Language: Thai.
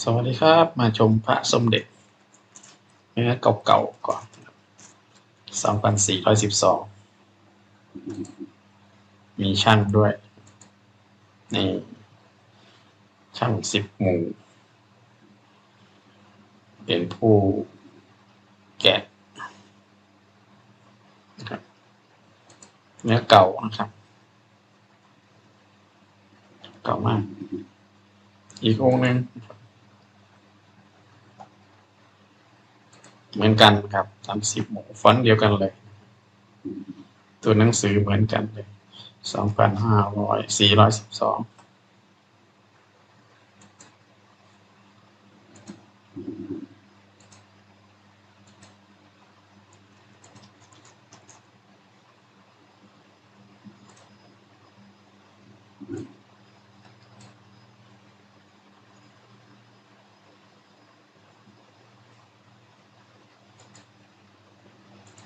สวัสดีครับมาชมพระสมเด็จเนื้อเก่าๆก่อน2,412มีช่างด้วย นี่ ช่างสิบหมู่ เป็นผู้แกะเนื้อเก่านะครับ เก่ามาก อีกองค์หนึ่งเหมือนกันครับสามสิบหกฟอนต์เดียวกันเลย ตัวหนังสือเหมือนกันเลยสองพันห้าร้อยสี่ร้อยสิบสอง